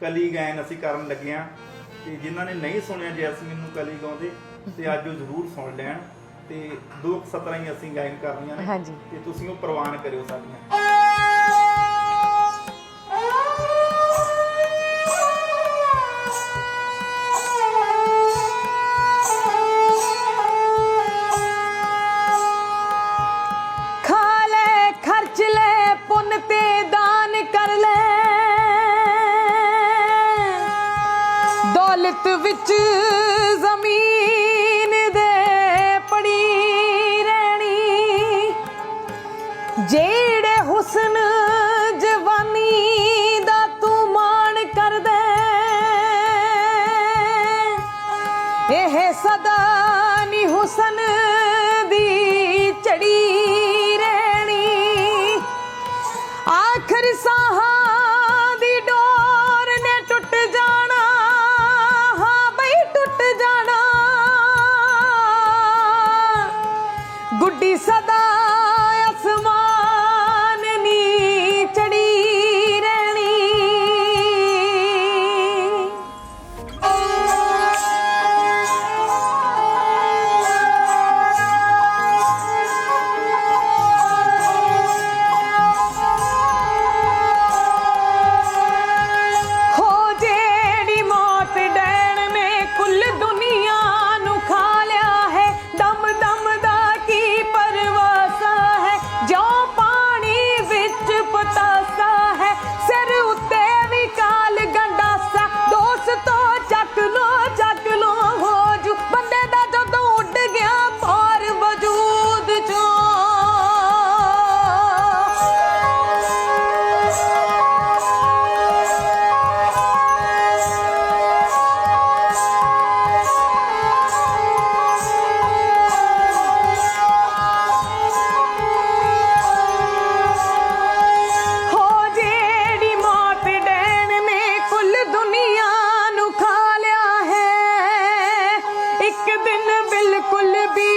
ਕਲੀ ਗਾਇਨ ਅਸੀਂ ਕਰਨ ਲੱਗੇ ਹਾਂ ਤੇ ਜਿਨ੍ਹਾਂ ਨੇ ਨਹੀਂ ਸੁਣਿਆ ਜੈਸਮੀਨ ਨੂੰ ਕਲੀ ਗਾਉਂਦੇ ਤੇ ਅੱਜ ਉਹ ਜ਼ਰੂਰ ਸੁਣ ਲੈਣ ਤੇ ਦੋ ਕੁ ਸਤਰਾਂ ਹੀ ਅਸੀਂ ਗਾਇਨ ਕਰਨੀਆਂ ਨੇ ਹਾਂਜੀ। ਤੇ ਤੁਸੀਂ ਉਹ ਪ੍ਰਵਾਨ ਕਰਿਓ ਸਾਡੀਆਂ ਕਿਰਤ ਵਿੱਚ ਜ਼ਮੀਨ ਦੇ ਪੜੀ ਰਹਿਣੀ। ਜਿਹੜੇ ਹੁਸਨ ਜਵਾਨੀ ਦਾ ਤੂੰ ਮਾਣ ਕਰਦਾ ਇਹ ਸਦਾ ਨਹੀਂ ਹੁਸਨ ਦੀ ਚੜੀ ਰਹਿਣੀ। ਆਖਰ ਸਾਹਾਂ করলে বি